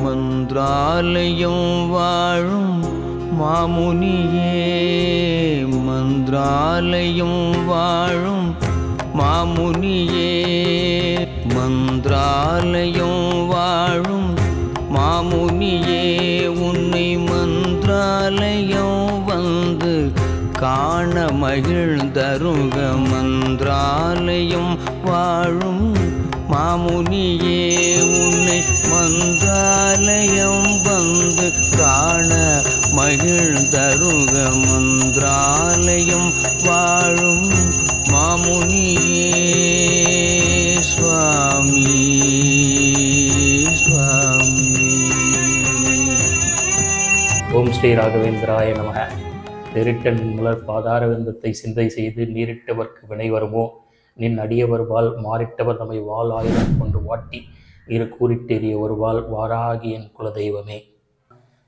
மந்திராலயம் வாழும் மாமுனியே மந்திராலயம் வாழும் மாமுனியே மந்திராலயம் வாழும் மாமுனியே உன்னை மந்திராலயம் வந்து காண மகிழ்ந்தருக மந்திராலயம் வாழும் மாமுனியே உன்னை மந்திராலயம் வந்து காண மகிழ்ந்தருக மந்திராலயம் வாழும் மாமுனியே சுவாமி சுவாமி. ஓம் ஸ்ரீ ராகவேந்திராய நமக. திருட்டன் மலர் பாதாரவிந்தத்தை சிந்தை செய்து நீரிட்டவர்க்கு வினை வருமோ? நின் அடியவர் வாள் மாறிட்டவர் நம்மை வாள் ஆயுதம் கொண்டு வாட்டி இரு கூறிட்டேறிய ஒரு வாழ் வாராகி என் குலதெய்வமே.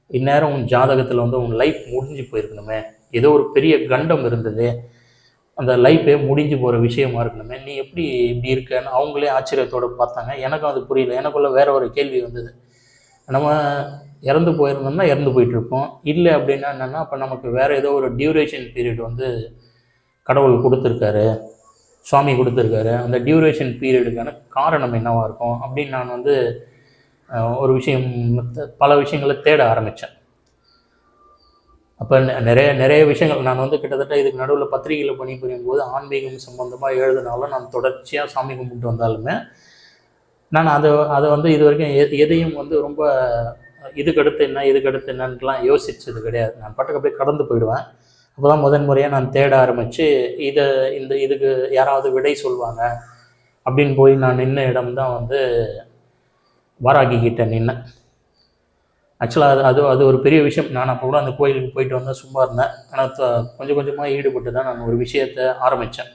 இந்நேரம் உன் ஜாதகத்தில் வந்து உன் லைஃப் முடிஞ்சு போயிருக்கணுமே. ஏதோ ஒரு பெரிய கண்டம் இருந்தது. அந்த லைஃபே முடிஞ்சு போகிற விஷயமா இருக்கணுமே. நீ எப்படி இப்படி இருக்கன்னு அவங்களே ஆச்சரியத்தோடு பார்த்தாங்க. எனக்கும் அது புரியல. எனக்குள்ள வேற ஒரு கேள்வி வந்தது. நம்ம இறந்து போயிருந்தோம்னா இறந்து போயிட்டுருப்போம். இல்லை அப்படின்னா என்னென்னா அப்போ நமக்கு வேறு ஏதோ ஒரு டியூரேஷன் பீரியட் வந்து கடவுள் கொடுத்துருக்காரு. சுவாமி கொடுத்துருக்காரு. அந்த டியூரேஷன் பீரியடுக்கான காரணம் என்னவாக இருக்கும்? அப்படின்னு நான் வந்து ஒரு விஷயம் பல விஷயங்களை தேட ஆரம்பித்தேன் அப்போ நிறைய நிறைய விஷயங்கள் நான் வந்து கிட்டத்தட்ட இதுக்கு நடுவில் பத்திரிகையில் பணிபுரியும் போது ஆன்மீகம் சம்பந்தமாக எழுதினாலும் நான் தொடர்ச்சியாக சாமி கும்பிட்டு வந்தாலுமே நான் அதை அதை வந்து இது வரைக்கும் எதையும் வந்து ரொம்ப இதுக்கடுத்து என்ன இதுக்கு அடுத்து யோசித்தது கிடையாது. நான் பாட்டுக்கு அப்படியே கடந்து போயிடுவேன். அப்போ தான் முதன் முறையாக நான் தேட ஆரம்பித்து இதை இந்த இதுக்கு யாராவது விடை சொல்லுவாங்க அப்படின்னு போய் நான் நின்ன இடம் தான் வந்து வாராகி கிட்ட நின்னேன் ஆக்சுவலாக அது அது அது ஒரு பெரிய விஷயம். நான் அப்போ கூட அந்த கோயிலுக்கு போயிட்டு வந்தேன் சும்மா இருந்தேன். ஆனால் கொஞ்சம் கொஞ்சமாக ஈடுபட்டு தான் நான் ஒரு விஷயத்தை ஆரம்பித்தேன்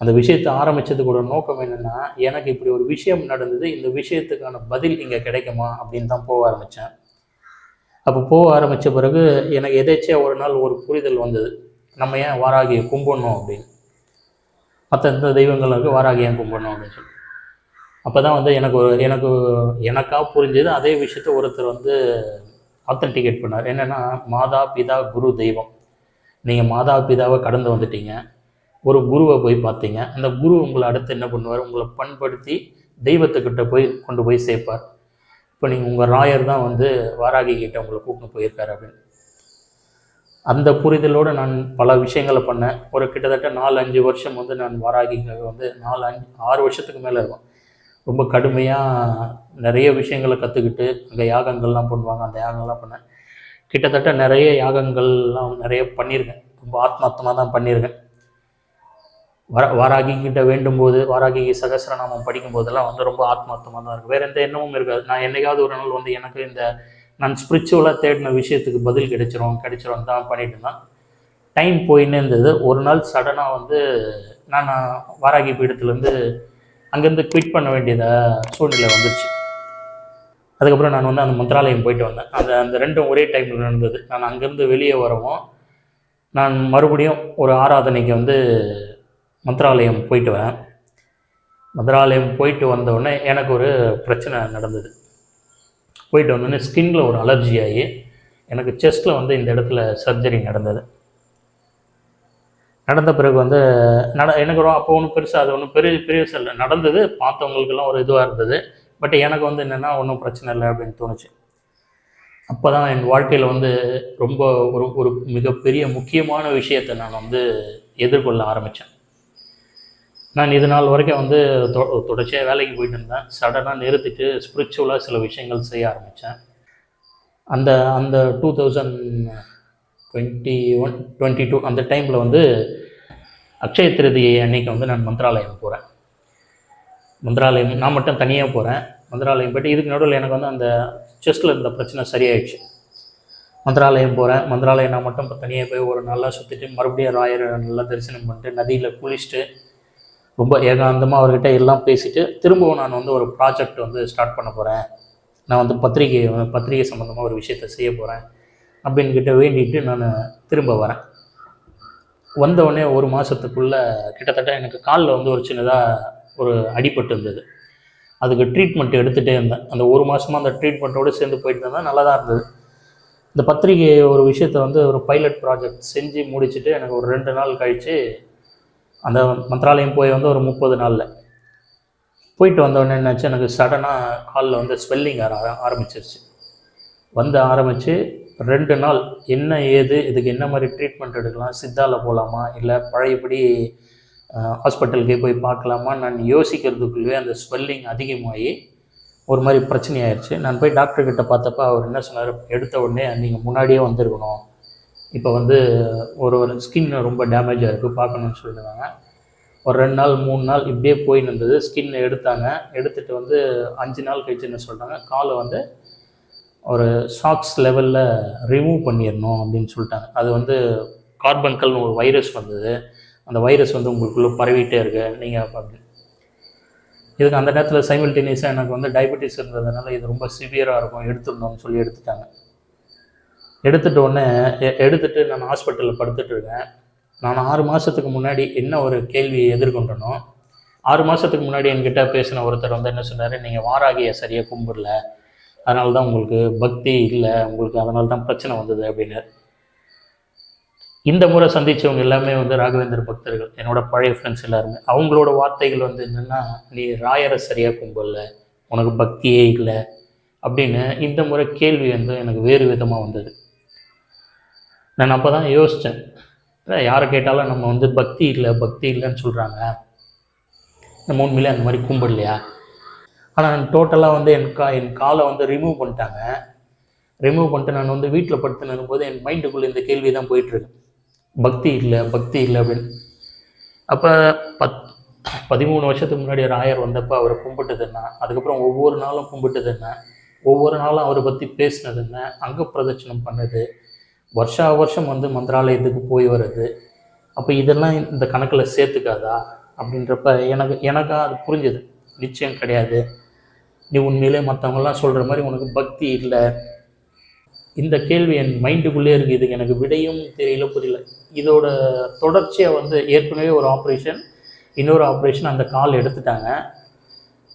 அந்த விஷயத்தை ஆரம்பித்ததுக்கோட நோக்கம் என்னென்னா எனக்கு இப்படி ஒரு விஷயம் நடந்தது இந்த விஷயத்துக்கான பதில் இங்கே கிடைக்குமா அப்படின்னு தான் போக ஆரம்பித்தேன் அப்போ போக ஆரம்பித்த பிறகு எனக்கு எதேச்சியாக ஒரு நாள் ஒரு புரிதல் வந்தது. நம்ம ஏன் வாராகியை கும்பிடணும் அப்படின்னு. மற்ற எந்த தெய்வங்களுக்கு வாராகி ஏன் கும்பிடணும் அப்படின்னு சொல்லி. அப்போ தான் வந்து எனக்கு ஒரு எனக்கு எனக்காக புரிஞ்சது அதே விஷயத்த ஒருத்தர் வந்து ஆத்தன்டிகேட் பண்ணார் என்னென்னா மாதா பிதா குரு தெய்வம். நீங்கள் மாதா பிதாவை கடந்து வந்துட்டீங்க. ஒரு குருவை போய் பார்த்தீங்க. அந்த குரு உங்களை அடுத்து என்ன பண்ணுவார்? உங்களை பண்படுத்தி தெய்வத்துக்கிட்ட போய் கொண்டு போய் சேர்ப்பார். இப்போ நீங்கள் உங்கள் ராயர் தான் வந்து வாராகி கிட்ட உங்களை கூட்டின்னு போயிருக்காரு அப்படின்னு. அந்த புரிதலோடு நான் பல விஷயங்களை பண்ணேன். ஒரு கிட்டத்தட்ட நாலு அஞ்சு வருஷம் வந்து நான் வாராகி வந்து நாலு அஞ்சு ஆறு வருஷத்துக்கு மேலே இருக்கும். ரொம்ப கடுமையாக நிறைய விஷயங்களை கற்றுக்கிட்டு அங்கே யாகங்கள்லாம் பண்ணுவாங்க அந்த யாகங்கள்லாம் பண்ணேன். கிட்டத்தட்ட நிறைய யாகங்கள்லாம் நிறைய பண்ணியிருக்கேன். ரொம்ப ஆத்மார்த்தமாக தான் பண்ணியிருக்கேன். வர வாராகிக்கிட்ட வேண்டும் போது வாராகி சகசிரநாமம் படிக்கும் போதெல்லாம் வந்து ரொம்ப ஆத்மார்த்தமாக தான் இருக்கும் வேறு எந்த எண்ணமும் இருக்காது. நான் என்னைக்காவது ஒரு நாள் வந்து எனக்கு இந்த நான் ஸ்பிரிச்சுவலாக தேடின விஷயத்துக்கு பதில் கிடைச்சிரும் கிடைச்சிரும் தான் பண்ணிட்டு இருந்தேன். டைம் போயின்னு இருந்தது. ஒரு நாள் சடனாக வந்து நான் வாராகி பீடத்துலேருந்து அங்கேருந்து குவிட் பண்ண வேண்டியத சூழ்நிலை வந்துருச்சு. அதுக்கப்புறம் நான் வந்து அந்த மந்திராலயம் போயிட்டு வந்தேன். அந்த அந்த ரெண்டும் ஒரே டைமில் நடந்தது. நான் அங்கேருந்து வெளியே வரவும் நான் மறுபடியும் ஒரு ஆராதனைக்கு வந்து மந்திராலயம் போயிட்டு வரேன். மந்திராலயம் போயிட்டு வந்தோடனே எனக்கு ஒரு பிரச்சனை நடந்தது. போயிட்டு வந்தோடனே ஸ்கின்ல ஒரு அலர்ஜி ஆகி எனக்கு செஸ்ட்டில் வந்து இந்த இடத்துல சர்ஜரி நடந்தது. நடந்த பிறகு வந்து நட எனக்கு ரொம்ப அப்போ ஒன்றும் பெருசாக அது ஒன்றும் பெரிய பெரிய இல்லை நடந்தது. பார்த்தவங்களுக்கெல்லாம் ஒரு இதுவாக இருந்தது. பட் எனக்கு வந்து என்னென்னா ஒன்றும் பிரச்சனை இல்லை அப்படின்னு தோணுச்சு. அப்போ தான் என் வாழ்க்கையில் வந்து ரொம்ப ஒரு ஒரு மிகப்பெரிய முக்கியமான விஷயத்தை நான் வந்து எதிர்கொள்ள ஆரம்பித்தேன் நான் இது நாள் வரைக்கும் வந்து தொ தொடர்ச்சியாக வேலைக்கு போயிட்டு இருந்தேன். சடனாக நிறுத்திட்டு ஸ்பிரிச்சுவலாக சில விஷயங்கள் செய்ய ஆரம்பித்தேன் அந்த அந்த two thousand twenty one twenty two அந்த டைமில் வந்து அக்ஷய திருதியை அன்னைக்கு வந்து நான் மந்திராலயம் போகிறேன் மந்திராலயம் நான் மட்டும் தனியாக போகிறேன் மந்திராலயம் போயிட்டு இதுக்கு நடுவில் எனக்கு வந்து அந்த செஸ்ட்டில் இருந்த பிரச்சனை சரியாயிடுச்சு. மந்திராலயம் போகிறேன் மந்திராலயம் நான் மட்டும் இப்போ தனியாக போய் ஒரு நல்லா சுற்றிட்டு மறுபடியும் ராயரை நல்லா தரிசனம் பண்ணிட்டு நதியில் குளிச்சுட்டு ரொம்ப ஏகாந்தமாக அவர்கிட்ட எல்லாம் பேசிட்டு திரும்பவும் நான் வந்து ஒரு ப்ராஜெக்ட் வந்து ஸ்டார்ட் பண்ண போகிறேன் நான் வந்து பத்திரிகை பத்திரிகை சம்மந்தமாக ஒரு விஷயத்தை செய்ய போகிறேன் அப்படின்னு கிட்ட வேண்டிட்டு நான் திரும்ப வரேன். வந்தவுடனே ஒரு மாதத்துக்குள்ளே கிட்டத்தட்ட எனக்கு காலில் வந்து ஒரு சின்னதாக ஒரு அடிபட்டு இருந்தது. அதுக்கு ட்ரீட்மெண்ட் எடுத்துகிட்டே இருந்தேன். அந்த ஒரு மாதமாக அந்த ட்ரீட்மெண்ட்டோடு சேர்ந்து போயிட்டு இருந்தேன் நல்லா தான் இருந்தது. இந்த பத்திரிகை ஒரு விஷயத்தை வந்து ஒரு பைலட் ப்ராஜெக்ட் செஞ்சு முடிச்சுட்டு எனக்கு ஒரு ரெண்டு நாள் கழித்து அந்த மந்திராலயம் போய் வந்து ஒரு முப்பது நாளில். போயிட்டு வந்தோடனே என்னாச்சு எனக்கு சடனாக காலில் வந்து ஸ்வெல்லிங் ஆர ஆரம்பிச்சிருச்சு. வந்து ஆரம்பித்து ரெண்டு நாள் என்ன ஏது இதுக்கு என்ன மாதிரி ட்ரீட்மெண்ட் எடுக்கலாம் சித்தாவில் போகலாமா இல்லை பழையபடி ஹாஸ்பிட்டலுக்கே போய் பார்க்கலாமா நான் யோசிக்கிறதுக்குள்ளே அந்த ஸ்வெல்லிங் அதிகமாகி ஒரு மாதிரி பிரச்சனையாயிருச்சு. நான் போய் டாக்டர்கிட்ட பார்த்தப்ப அவர் என்ன சொன்னார் எடுத்த உடனே நீங்கள் முன்னாடியே வந்திருக்கணும். இப்போ வந்து ஒரு ஒரு ஸ்கின் ரொம்ப டேமேஜாக இருக்குது பார்க்கணும்னு சொல்லியிருந்தாங்க ஒரு ரெண்டு நாள் மூணு நாள் இப்படியே போயின்னு இருந்தது. ஸ்கின் எடுத்தாங்க. எடுத்துகிட்டு வந்து அஞ்சு நாள் கழிச்சு என்ன சொல்லிட்டாங்க. காலை வந்து ஒரு ஷாக்ஸ் லெவலில் ரிமூவ் பண்ணிடணும் அப்படின்னு சொல்லிட்டாங்க. அது வந்து கார்பன்கல்னு ஒரு வைரஸ் வந்தது. அந்த வைரஸ் வந்து உங்களுக்குள்ளே பரவிட்டே இருக்கு. நீங்கள் அப்படி. இதுக்கு அந்த நேரத்தில் சைமில்டேனியஸாக எனக்கு வந்து டயபெட்டிஸ் இருந்ததுனால இது ரொம்ப சிவியராக இருக்கும். எடுத்துடணும்னு சொல்லி எடுத்துட்டாங்க. எடுத்துட்ட உடனே எ- எடுத்துட்டு நான் ஹாஸ்பிட்டலில் படுத்துட்டு இருக்கேன். நான் ஆறு மாதத்துக்கு முன்னாடி என்ன ஒரு கேள்வியை எதிர்கொண்டனோ ஆறு மாதத்துக்கு முன்னாடி என்கிட்ட பேசின ஒருத்தர் வந்து என்ன சொன்னார் நீங்கள் வாராகியை சரியாக கும்பிடல. அதனால தான் உங்களுக்கு பக்தி இல்லை. உங்களுக்கு அதனால தான் பிரச்சனை வந்தது அப்படின்னு இந்த முறை சந்தித்தவங்க எல்லாமே வந்து ராகவேந்தர் பக்தர்கள் என்னோட பழைய ஃப்ரெண்ட்ஸ் எல்லாருமே. அவங்களோட வார்த்தைகள் வந்து என்னென்னா நீ ராயரை சரியாக கும்பிடல உனக்கு பக்தியே இல்லை. அப்படின்னு இந்த முறை கேள்வி வந்து எனக்கு வேறு விதமாக வந்தது. நான் அப்போ தான் யோசித்தேன் யாரை கேட்டாலும் நம்ம வந்து பக்தி இல்லை பக்தி இல்லைன்னு சொல்கிறாங்க நம்ம உண்மையிலே அந்த மாதிரி கும்பிடலையா? ஆனால் டோட்டலாக வந்து என் கா என் காலை வந்து ரிமூவ் பண்ணிட்டாங்க. ரிமூவ் பண்ணிட்டு நான் வந்து வீட்டில் படுத்துனும் போது என் மைண்டுக்குள்ளே இந்த கேள்வி தான் போயிட்டுருக்கு. பக்தி இல்லை பக்தி இல்லை அப்படின்னு. அப்போ பத் பதிமூணு வருஷத்துக்கு முன்னாடி ராயர் வந்தப்போ அவரை கும்பிட்டது என்ன? அதுக்கப்புறம் ஒவ்வொரு நாளும் கும்பிட்டது என்ன? ஒவ்வொரு நாளும் அவரை பற்றி பேசினது என்ன? அங்க பிரதட்சணம் பண்ணது. வருஷா வருஷம் வந்து மந்திராலயத்துக்கு போய் வருது அப்போ இதெல்லாம் இந்த கணக்கில் சேர்த்துக்காதா? அப்படின்றப்ப எனக்கு எனக்கா அது புரிஞ்சுது. நிச்சயம் கிடையாது. நீ உண்மையிலே மற்றவங்கெல்லாம் சொல்கிற மாதிரி உனக்கு பக்தி இல்லை. இந்த கேள்வி என் மைண்டுக்குள்ளே இருக்குது. இதுக்கு எனக்கு விடையும் தெரியல புரியல. இதோட தொடர்ச்சியாக வந்து ஏற்கனவே ஒரு ஆப்ரேஷன் இன்னொரு ஆப்ரேஷன் அந்த கால் எடுத்துட்டாங்க.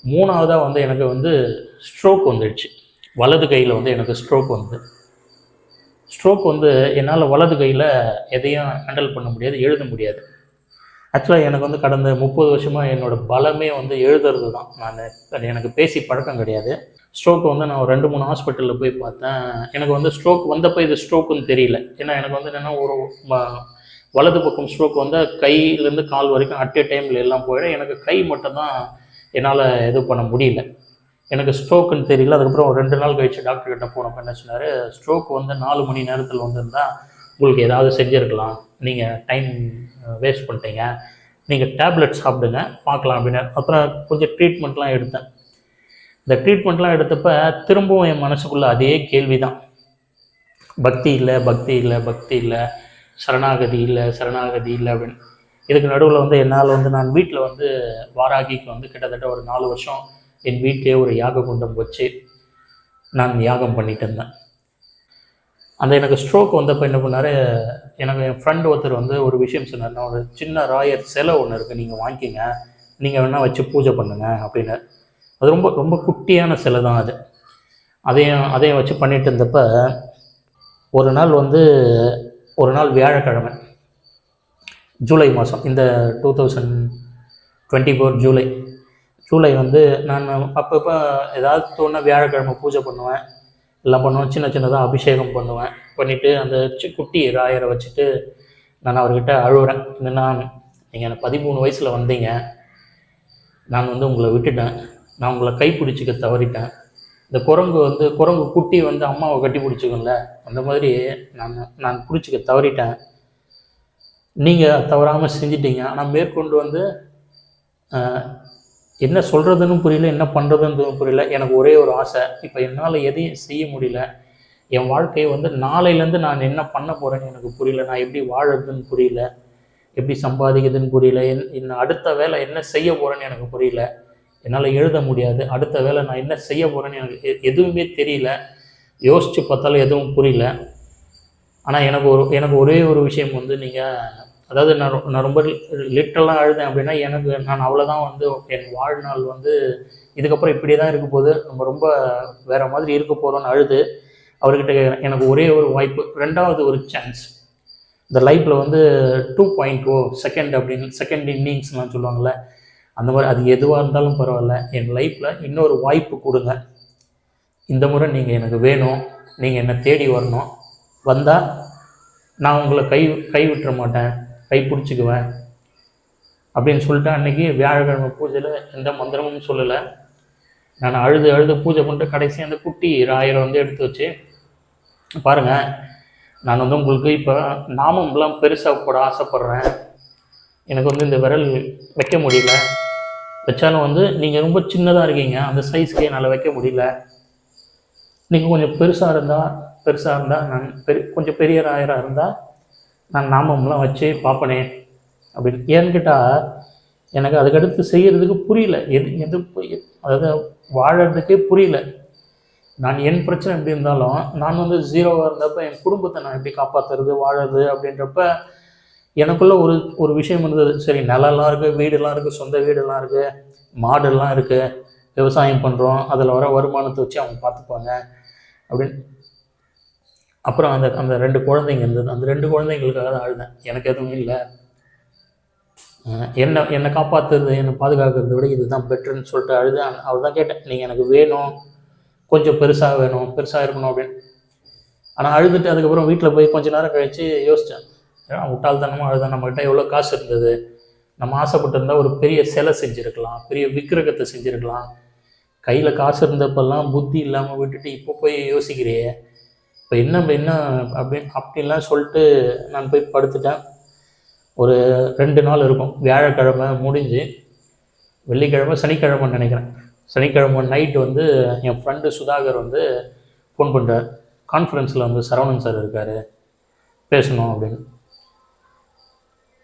மூணாவதாக வந்து எனக்கு வந்து ஸ்ட்ரோக் வந்துடுச்சு. வலது கையில் வந்து எனக்கு ஸ்ட்ரோக் வந்து. ஸ்ட்ரோக் வந்து என்னால் வலது கையில் எதையும் ஹேண்டில் பண்ண முடியாது எழுத முடியாது. ஆக்சுவலாக எனக்கு வந்து கடந்த முப்பது வருஷமாக என்னோடய பலமே வந்து எழுதுறது தான் நான் அது எனக்கு பேசி பழக்கம் கிடையாது. ஸ்ட்ரோக் வந்து நான் ஒரு ரெண்டு மூணு ஹாஸ்பிட்டலில் போய் பார்த்தேன். எனக்கு வந்து ஸ்ட்ரோக் வந்தப்போ இது ஸ்ட்ரோக்குன்னு தெரியல. ஏன்னா எனக்கு வந்து என்னென்னா ஒரு வலது பக்கம் ஸ்ட்ரோக் வந்து கையிலேருந்து கால் வரைக்கும் அட் எ டைமில் எல்லாம் போயிடும். எனக்கு கை மட்டும்தான் என்னால் இது பண்ண முடியல. எனக்கு ஸ்ட்ரோக்குன்னு தெரியல. அதுக்கப்புறம் ஒரு ரெண்டு நாள் கழிச்சு டாக்டர் கிட்ட போனப்போ என்ன சொன்னார் ஸ்ட்ரோக் வந்து நாலு மணி நேரத்தில் வந்திருந்தால் உங்களுக்கு ஏதாவது செஞ்சுருக்கலாம். நீங்கள் டைம் வேஸ்ட் பண்ணிட்டீங்க. நீங்கள் டேப்லெட் சாப்பிடுங்க பார்க்கலாம் அப்படின்னு. அப்புறம் கொஞ்சம் ட்ரீட்மெண்ட்லாம் எடுத்தேன். இந்த ட்ரீட்மெண்ட்லாம் எடுத்தப்ப திரும்பவும் என் மனசுக்குள்ளே அதே கேள்வி தான் பக்தி இல்லை பக்தி இல்லை பக்தி இல்லை சரணாகதி இல்லை சரணாகதி இல்லை அப்படின்னு. இதுக்கு நடுவில் வந்து என்னால் வந்து நான் வீட்டில் வந்து வாராகிக்கு வந்து கிட்டத்தட்ட ஒரு நாலு வருஷம் என் வீட்டிலே ஒரு யாக குண்டம் வச்சு நான் யாகம் பண்ணிட்டு இருந்தேன். அந்த எனக்கு ஸ்ட்ரோக் வந்தப்போ என்ன பண்ணார் எனக்கு என் ஃப்ரெண்ட் ஒருத்தர் வந்து ஒரு விஷயம் சொன்னார். நான் ஒரு சின்ன ராயர் சிலை ஒன்று இருக்குது நீங்கள் வாங்கிக்கிங்க. நீங்கள் வேணால் வச்சு பூஜை பண்ணுங்க அப்படின்னு அது ரொம்ப ரொம்ப குட்டியான சிலை தான் அது. அதையும் அதையும் வச்சு பண்ணிட்டு இருந்தப்ப ஒரு நாள் வந்து ஒரு நாள் வியாழக்கிழமை ஜூலை மாதம் இந்த two thousand twenty four July July வந்து நான் அப்பப்போ ஏதாவது தோண வியாழக்கிழமை பூஜை பண்ணுவேன். எல்லாம் பண்ணுவேன். சின்ன சின்னதாக அபிஷேகம் பண்ணுவேன். பண்ணிவிட்டு அந்த குட்டி ராயரை வச்சுட்டு நான் அவர்கிட்ட அழுகுறேன் என்னென்னா நீங்கள் எனக்கு பதிமூணு வயசில் வந்தீங்க. நான் வந்து உங்களை விட்டுட்டேன். நான் உங்களை கை பிடிச்சிக்க தவறிட்டேன். இந்த குரங்கு வந்து குரங்கு குட்டி வந்து அம்மாவை கட்டி பிடிச்சிக்கும்ல. அந்த மாதிரி நான் நான் பிடிச்சிக்க தவறிட்டேன். நீங்கள் தவறாமல் செஞ்சிட்டீங்க. ஆனால் மேற்கொண்டு வந்து என்ன சொல்கிறதுன்னு புரியல என்ன பண்ணுறதுன்னு புரியல. எனக்கு ஒரே ஒரு ஆசை. இப்போ என்னால் எதையும் செய்ய முடியல. என் வாழ்க்கையை வந்து நாளையிலேருந்து நான் என்ன பண்ண போகிறேன்னு எனக்கு புரியல. நான் எப்படி வாழறதுன்னு புரியல. எப்படி சம்பாதிக்கிறதுன்னு புரியல. என் இன்னும் அடுத்த வேலை என்ன செய்ய போகிறேன்னு எனக்கு புரியல. என்னால் எழுத முடியாது. அடுத்த வேலை நான் என்ன செய்ய போகிறேன்னு எனக்கு எ- எதுவுமே தெரியல. யோசித்து பார்த்தாலும் எதுவும் புரியல. ஆனால் எனக்கு ஒரு எனக்கு ஒரே ஒரு விஷயம் வந்து நீங்கள் அதாவது நான் நான் ரொம்ப லிட்டரலாக அழுதேன் அப்படின்னா எனக்கு நான் அவ்வளோதான் வந்து என் வாழ்நாள் வந்து இதுக்கப்புறம் இப்படியே தான் இருக்க போகுது. நம்ம ரொம்ப வேற மாதிரி இருக்க போகிறோம்னு அழுது. அவர்கிட்ட எனக்கு ஒரே ஒரு வாய்ப்பு ரெண்டாவது ஒரு சான்ஸ் இந்த லைஃப்பில் வந்து டூ பாயிண்ட் ஓ செகண்ட் அப்படின்னு செகண்ட் இன்னிங்ஸ்லாம் சொல்லுவாங்கள்ல அந்த மாதிரி அது எதுவாக இருந்தாலும் பரவாயில்ல. என் லைஃப்பில் இன்னொரு வாய்ப்பு கொடுங்க. இந்த முறை நீங்கள் எனக்கு வேணும். நீங்கள் என்னை தேடி வரணும். வந்தால் நான் உங்களை கை கை விட்டுற மாட்டேன். கை பிடிச்சிக்குவேன் அப்படின்னு சொல்லிட்டு அன்றைக்கி வியாழக்கிழமை பூஜையில் எந்த மந்திரமும் சொல்லலை. நான் அழுது அழுது பூஜை பண்ணிட்டு கடைசி அந்த குட்டி ஆயிரம் வந்து எடுத்து வச்சு பாருங்கள் நான் வந்து உங்களுக்கு இப்போ நாமம்லாம் பெருசாக போட ஆசைப்பட்றேன். எனக்கு வந்து இந்த விரல் வைக்க முடியல. வச்சாலும் வந்து நீங்கள் ரொம்ப சின்னதாக இருக்கீங்க. அந்த சைஸ்க்கு என்னால் வைக்க முடியல. நீங்கள் கொஞ்சம் பெருசாக இருந்தால் பெருசாக இருந்தால் நான் பெரிய கொஞ்சம் பெரிய ராயராக இருந்தால் நான் நாமம்லாம் வச்சு பார்ப்பனே. அப்படின்னு ஏன்னு கேட்டால் எனக்கு அதுக்கடுத்து செய்கிறதுக்கு புரியல. எது எது அதாவது வாழறதுக்கே புரியல. நான் என் பிரச்சனை எப்படி இருந்தாலும் நான் வந்து ஜீரோவாக இருந்தப்ப என் குடும்பத்தை நான் எப்படி காப்பாற்றுறது வாழறது அப்படின்றப்ப எனக்குள்ளே ஒரு ஒரு விஷயம் இருந்தது. சரி நிலம்லாம் இருக்குது வீடெல்லாம் இருக்குது சொந்த வீடெல்லாம் இருக்குது மாடெல்லாம் இருக்குது விவசாயம் பண்ணுறோம் அதில் வர வருமானத்தை வச்சு அவங்க பார்த்துப்பாங்க அப்படின்னு அப்புறம் அந்த அந்த ரெண்டு குழந்தைங்க இருந்தது. அந்த ரெண்டு குழந்தைங்களுக்காக தான் அழுதேன் எனக்கு எதுவும் இல்லை. என்னை என்னை காப்பாற்றுறது என்னை பாதுகாக்கிறத விட இதுதான் பெட்டர்ன்னு சொல்லிட்டு அழுதேன். அவர் தான் கேட்டேன் நீங்கள் எனக்கு வேணும். கொஞ்சம் பெருசாக வேணும். பெருசாக இருக்கணும் அப்படின்னு. ஆனால் அழுதுட்டு அதுக்கப்புறம் வீட்டில் போய் கொஞ்ச நேரம் கழித்து யோசித்தேன் ஏன்னா முட்டாள்தனமாக அழுதேன். நம்மகிட்ட எவ்வளோ காசு இருந்தது? நம்ம ஆசைப்பட்டிருந்தா ஒரு பெரிய சிலை செஞ்சுருக்கலாம். பெரிய விக்கிரகத்தை செஞ்சுருக்கலாம். கையில் காசு இருந்தப்பெல்லாம் புத்தி இல்லாமல் விட்டுட்டு இப்போ போய் யோசிக்கிறியே? இப்போ என்ன இப்ப என்ன அப்படி அப்படின்லாம் சொல்லிட்டு நான் போய் படுத்துட்டேன். ஒரு ரெண்டு நாள் இருக்கும். வியாழக்கிழமை முடிஞ்சு வெள்ளிக்கிழமை சனிக்கிழமைன்னு நினைக்கிறேன். சனிக்கிழமை நைட்டு வந்து என் ஃப்ரெண்டு சுதாகர் வந்து ஃபோன் பண்ணுறார் கான்ஃபரன்ஸில் வந்து சரவணன் சார் இருக்கார். பேசணும் அப்படின்னு.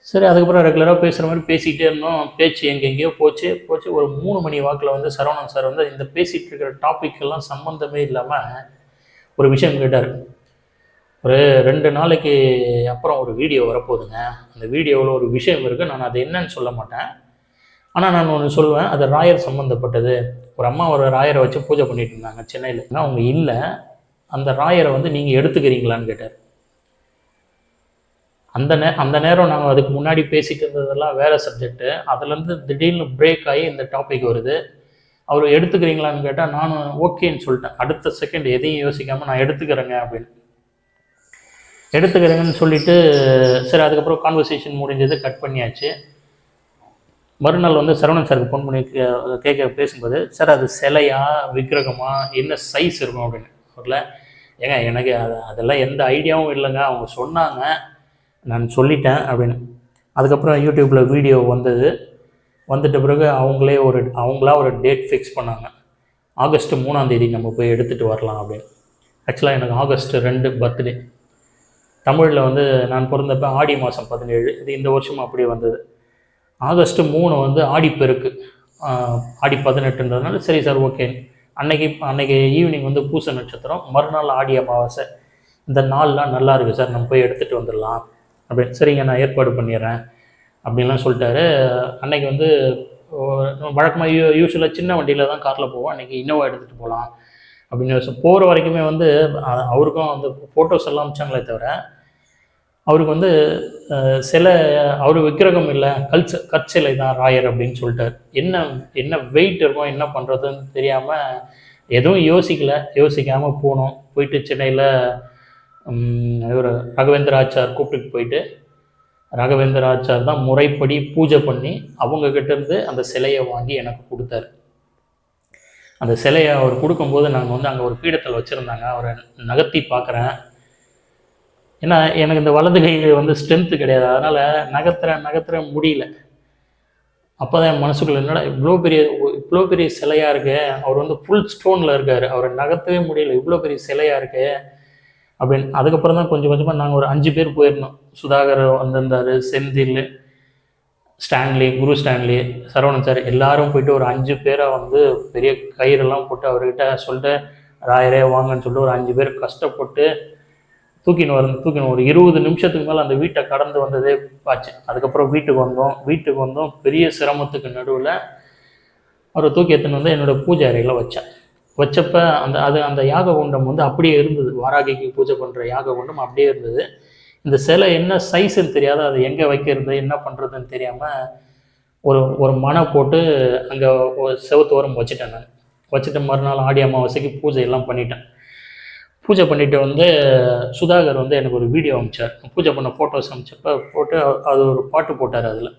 சரி அதுக்கப்புறம் ரெகுலராக பேசுகிற மாதிரி பேசிக்கிட்டே இருந்தோம். பேச்சு எங்கெங்கேயோ போச்சு. போச்சு. ஒரு மூணு மணி வாக்கில் வந்து சரவணன் சார் வந்து இந்த பேசிகிட்டு இருக்கிற டாபிக் எல்லாம் சம்மந்தமே இல்லாமல் ஒரு விஷயம் கேட்டார். ஒரு ரெண்டு நாளைக்கு அப்புறம் ஒரு வீடியோ வரப்போகுதுங்க. அந்த வீடியோவில் ஒரு விஷயம் இருக்குது நான் அது என்னன்னு சொல்ல மாட்டேன். ஆனால் நான் ஒன்று சொல்லுவேன். அது ராயர் சம்மந்தப்பட்டது ஒரு அம்மா ஒரு ராயரை வச்சு பூஜை பண்ணிட்டு இருந்தாங்க சென்னையில். ஆனால் அவங்க இல்லை. அந்த ராயரை வந்து நீங்கள் எடுத்துக்கிறீங்களான்னு கேட்டார். அந்த நே அந்த நேரம் நாங்கள் அதுக்கு முன்னாடி பேசிட்டு இருந்ததெல்லாம் வேறு சப்ஜெக்ட்டு அதுலேருந்து திடீர்னு பிரேக் ஆகி இந்த டாபிக் வருது. அவர் எடுத்துக்கிறீங்களான்னு கேட்டால் நானும் ஓகேன்னு சொல்லிட்டேன். அடுத்த செகண்ட் எதையும் யோசிக்காமல் நான் எடுத்துக்கிறேங்க அப்படின்னு. எடுத்துக்கிறேங்கன்னு சொல்லிட்டு சரி அதுக்கப்புறம் கான்வர்சேஷன் முடிஞ்சது கட் பண்ணியாச்சு. மறுநாள் வந்து சரவணன் சாருக்கு ஃபோன் பண்ணி கே- கேட்க பேசும்போது சார் அது சிலையா விக்கிரகமா என்ன சைஸ் இருக்கும்? அப்படின்னு. சொல்ல ஏங்க எனக்கு அது அதெல்லாம் எந்த ஐடியாவும் இல்லைங்க. அவங்க சொன்னாங்க. நான் சொல்லிட்டேன். அப்படின்னு. அதுக்கப்புறம் யூடியூப்பில் வீடியோ வந்தது. வந்துட்ட பிறகு அவங்களே ஒரு அவங்களா ஒரு டேட் ஃபிக்ஸ் பண்ணாங்க. ஆகஸ்ட் மூணாம் தேதி நம்ம போய் எடுத்துகிட்டு வரலாம் அப்படின்னு. ஆக்சுவலாக எனக்கு ஆகஸ்ட் ரெண்டு பர்த்டே தமிழில் வந்து நான் பிறந்தப்ப ஆடி மாதம் பதினேழு இது இந்த வருஷம் அப்படியே வந்தது. ஆகஸ்ட் மூணு வந்து ஆடிப்பெருக்கு. ஆடி பதினெட்டுன்றதுனால சரி சார் ஓகே அன்னைக்கு அன்னைக்கு ஈவினிங் வந்து பூச நட்சத்திரம் மறுநாள் ஆடி அமாவாசை. இந்த நாள்லாம் நல்லா இருக்குது சார் நம்ம போய் எடுத்துகிட்டு வந்துடலாம் அப்படின்னு. சரிங்க நான் ஏற்பாடு பண்ணிடுறேன். அப்படின்லாம் சொல்லிட்டாரு. அன்னைக்கு வந்து வழக்கமாக யூ யூஸ்வலாக சின்ன வண்டியில் தான் காரில் போவோம். அன்றைக்கி இன்னோவா எடுத்துகிட்டு போகலாம் அப்படின்னு போகிற வரைக்குமே வந்து அவருக்கும் அந்த ஃபோட்டோஸ் எல்லாம் அமிச்சாங்களே தவிர அவருக்கு வந்து சில சிலை அவர் விக்கிரகம் இல்லை கல் கற்சிலை தான் ராயர் அப்படின்னு சொல்லிட்டார். என்ன என்ன வெயிட் இருக்கும் என்ன பண்ணுறதுன்னு தெரியாமல் எதுவும் யோசிக்கல. யோசிக்காமல் போனோம். போயிட்டு சென்னையில் இவர் ராகவேந்திர ஆச்சார் கூப்பிட்டுட்டு போயிட்டு ராகவேந்திர ஆச்சார் தான் முறைப்படி பூஜை பண்ணி அவங்கக்கிட்ட இருந்து அந்த சிலையை வாங்கி எனக்கு கொடுத்தாரு. அந்த சிலையை அவர் கொடுக்கும்போது நாங்கள் வந்து அங்கே ஒரு பீடத்தில் வச்சுருந்தாங்க. அவரை நகர்த்தி பார்க்குறேன். ஏன்னா எனக்கு இந்த வலது கை வந்து ஸ்ட்ரென்த்து கிடையாது. அதனால் நகர்த்துற நகர்த்துற முடியல. அப்போ தான் என் மனசுக்குள்ள என்னடா இவ்வளோ பெரிய இவ்வளோ பெரிய சிலையாக இருக்கு. அவர் வந்து ஃபுல் ஸ்டோனில் இருக்கார். அவரை நகர்த்தவே முடியல. இவ்வளோ பெரிய சிலையாக இருக்குது அப்படின்னு அதுக்கப்புறம் தான் கொஞ்சம் கொஞ்சமாக நாங்கள் ஒரு அஞ்சு பேர் போயிருந்தோம். சுதாகர் வந்திருந்தார் Senthil Stanley Guru Stanley Saravanan sir எல்லாரும் போயிட்டு ஒரு அஞ்சு பேரை வந்து பெரிய கயிறெல்லாம் போட்டு அவர்கிட்ட சொல்லிட்டு ராயரே வாங்கன்னு சொல்லிட்டு ஒரு அஞ்சு பேர் கஷ்டப்பட்டு தூக்கின்னு வர தூக்கின்னு ஒரு இருபது நிமிஷத்துக்கு மேலே அந்த வீட்டை கடந்து வந்ததே ஆச்சு. அதுக்கப்புறம் வீட்டுக்கு வந்தோம். வீட்டுக்கு வந்தோம். பெரிய சிரமத்துக்கு நடுவில் அவரை தூக்கி எடுத்துன்னு வந்து என்னோடய பூஜை அறையில் வச்சேன். வச்சப்ப அந்த அது அந்த யாக குண்டம் வந்து அப்படியே இருந்தது. வாராகிக்கு பூஜை பண்ணுற யாக குண்டம் அப்படியே இருந்தது. இந்த சிலை என்ன சைஸுன்னு தெரியாத அது எங்கே வைக்கிறது என்ன பண்ணுறதுன்னு தெரியாமல் ஒரு ஒரு மனை போட்டு அங்கே ஒரு செவத்தோரம் வச்சுட்டேன் நான். வச்சுட்டு மறுநாள் ஆடி அமாவாசைக்கு பூஜை எல்லாம் பண்ணிட்டேன். பூஜை பண்ணிட்டு வந்து சுதாகர் வந்து எனக்கு ஒரு வீடியோ அமைச்சார் பூஜை பண்ண ஃபோட்டோஸ் அனுப்பிச்சப்ப போட்டு அது ஒரு பாட்டு போட்டார் அதில்.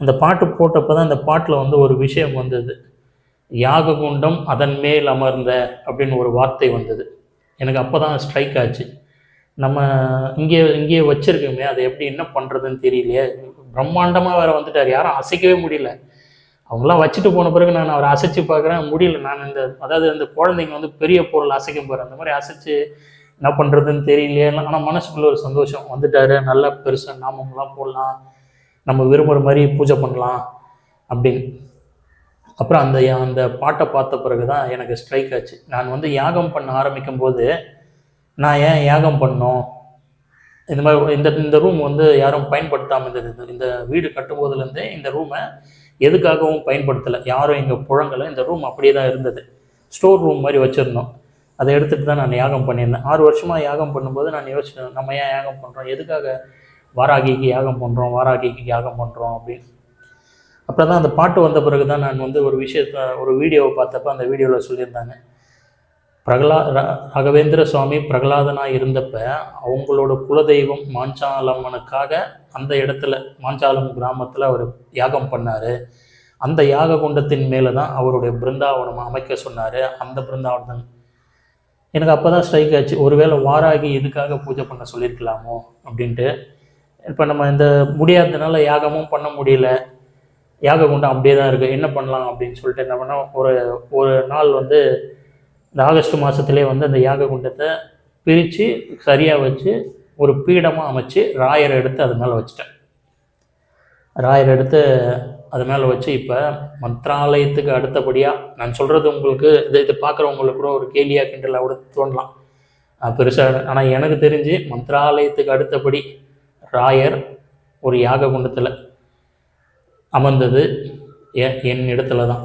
அந்த பாட்டு போட்டப்போ தான் அந்த பாட்டில் வந்து ஒரு விஷயம் வந்தது. யாக குண்டம் அதன் மேல் அமர்ந்த அப்படின்னு ஒரு வார்த்தை வந்தது. எனக்கு அப்போ தான் ஸ்ட்ரைக் ஆச்சு. நம்ம இங்கே இங்கேயே வச்சுருக்கோமே அதை எப்படி என்ன பண்ணுறதுன்னு தெரியலையே. பிரம்மாண்டமாக வேறு வந்துட்டார். யாரும் அசைக்கவே முடியல. அவங்களாம் வச்சுட்டு போன பிறகு நான் அவரை அசைச்சு பார்க்குறேன். முடியல. நான் இந்த அதாவது இந்த குழந்தைங்க வந்து பெரிய பொருள் அசைக்கும் போகிறேன் அந்த மாதிரி அசைச்சு என்ன பண்ணுறதுன்னு தெரியலையே. ஆனால் மனசுக்குள்ள ஒரு சந்தோஷம். வந்துட்டாரு. நல்லா பெருசாக நாமங்களாம் போடலாம். நம்ம விரும்புகிற மாதிரி பூஜை பண்ணலாம் அப்படின்னு. அப்புறம் அந்த அந்த பாட்டை பார்த்த பிறகு தான் எனக்கு ஸ்ட்ரைக் ஆச்சு. நான் வந்து யாகம் பண்ண ஆரம்பிக்கும் போது நான் ஏன் யாகம் பண்ணோம்? இந்த மாதிரி இந்த இந்த ரூம் வந்து யாரும் பயன்படுத்தாமல் இருந்தது. இந்த வீடு கட்டும்போதுலேருந்தே இந்த ரூமை எதுக்காகவும் பயன்படுத்தலை. யாரும் எங்கள் புழங்கலை. இந்த ரூம் அப்படியே தான் இருந்தது. ஸ்டோர் ரூம் மாதிரி வச்சுருந்தோம். அதை எடுத்துகிட்டு தான் நான் யாகம் பண்ணியிருந்தேன். ஆறு வருஷமாக யாகம் பண்ணும்போது நான் யோசிச்சேன் நம்ம ஏன் யாகம் பண்ணுறோம் எதுக்காக வாராகிக்கு யாகம் பண்ணுறோம் வாராகிக்கு யாகம் பண்ணுறோம் அப்படின்னு. அப்புறம் தான் அந்த பாட்டு வந்த பிறகு தான் நான் வந்து ஒரு விஷயத்த ஒரு வீடியோவை பார்த்தப்ப அந்த வீடியோவில் சொல்லியிருந்தாங்க. பிரகலா ர- ராகவேந்திர சுவாமி பிரகலாதனாக இருந்தப்ப அவங்களோட குலதெய்வம் மாஞ்சாலம்மனுக்காக அந்த இடத்துல மாஞ்சாலம் கிராமத்தில் அவர் யாகம் பண்ணார். அந்த யாக குண்டத்தின் மேலே தான் அவருடைய பிருந்தாவனம் அமைக்க சொன்னார். அந்த பிருந்தாவனம். எனக்கு அப்போ தான் ஸ்ட்ரைக் ஆச்சு. ஒருவேளை வாராகி இதுக்காக பூஜை பண்ண சொல்லியிருக்கலாமோ அப்படின்ட்டு. இப்போ நம்ம இந்த முடியாததுனால யாகமும் பண்ண முடியல. யாக குண்டம் அப்படியே தான் இருக்குது என்ன பண்ணலாம் அப்படின்னு சொல்லிட்டு என்ன பண்ணோம்? ஒரு ஒரு நாள் வந்து இந்த ஆகஸ்ட் மாதத்துலேயே வந்து அந்த யாக குண்டத்தை பிரித்து சரியாக வச்சு ஒரு பீடமாக அமைச்சு ராயரை எடுத்து அது மேலே வச்சுட்டேன். ராயர் எடுத்து அது மேலே வச்சு இப்போ மந்த்ராலயத்துக்கு அடுத்தபடியாக நான் சொல்கிறது உங்களுக்கு இது இது பார்க்குறவங்களுக்கு கூட ஒரு கேலியா கிண்டலாக கூட தோணலாம். பெருசாக ஆனால் எனக்கு தெரிஞ்சு மந்த்ராலயத்துக்கு அடுத்தபடி ராயர் ஒரு யாக குண்டத்தில் அமர்ந்தது. என் இடத்துல தான்.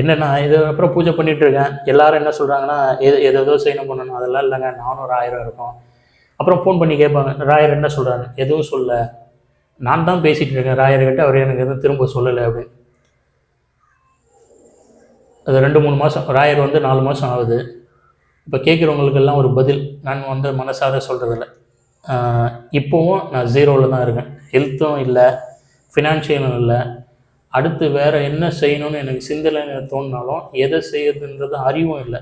என்னென்னா இது அப்புறம் பூஜை பண்ணிகிட்ருக்கேன் இருக்கேன். எல்லாரும் என்ன சொல்கிறாங்கன்னா எது எது ஏதோ செய்யணும் பண்ணணும். அதெல்லாம் இல்லைங்க. நானும் ஒரு ஆயிரம் இருக்கும். அப்புறம் ஃபோன் பண்ணி கேட்பாங்க. ராயர் என்ன சொல்கிறாரு எதுவும் சொல்ல. நான் தான் பேசிகிட்டு இருக்கேன். ராயர்கிட்ட அவர் எனக்கு எதுவும் திரும்ப சொல்லலை அப்படின்னு. அது ரெண்டு மூணு மாதம் ராயர் வந்து நாலு மாதம் ஆகுது. இப்போ கேட்குறவங்களுக்கெல்லாம் ஒரு பதில். நான் வந்து மனசார சொல்கிறதில்ல இப்போவும் நான் ஜீரோவில் தான் இருக்கேன். ஹெல்த்தும் இல்லை ஃபினான்ஷியலும் இல்லை. அடுத்து வேறு என்ன செய்யணும்னு எனக்கு சிந்தனை தோணினாலும் எதை செய்யறதுன்றது அறிவும் இல்லை.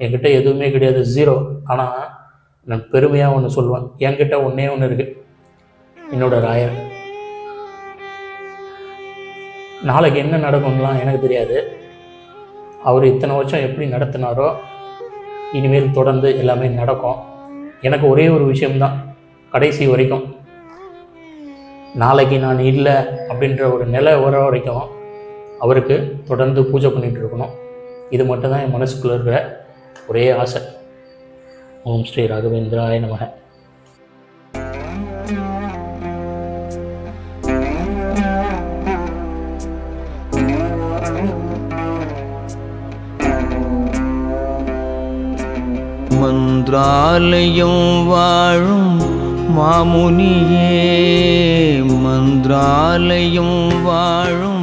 என்கிட்ட எதுவுமே கிடையாது ஜீரோ ஆனால் நான் பெருமையாக ஒன்று சொல்லுவேன். என்கிட்ட ஒன்றே ஒன்று இருக்குது என்னோட ராயர் நாளைக்கு என்ன நடக்கும்லாம் எனக்கு தெரியாது. அவர் இத்தனை வருஷம் எப்படி நடத்தினாரோ இனிமேல் தொடர்ந்து எல்லாமே நடக்கும். எனக்கு ஒரே ஒரு விஷயம்தான் கடைசி வரைக்கும். நாளைக்கு நான் இல்லை அப்படின்ற ஒரு நிலை வர வரைக்கும் அவருக்கு தொடர்ந்து பூஜை பண்ணிகிட்டு இருக்கணும். இது மட்டும்தான் என் மனசுக்குள்ளே இருக்கிற ஒரே ஆசை. ஓம் ஸ்ரீ ராகவேந்திராய நமக. மந்திராலயம் வாழும் மாமுனியே மந்திராலயம் வாழும்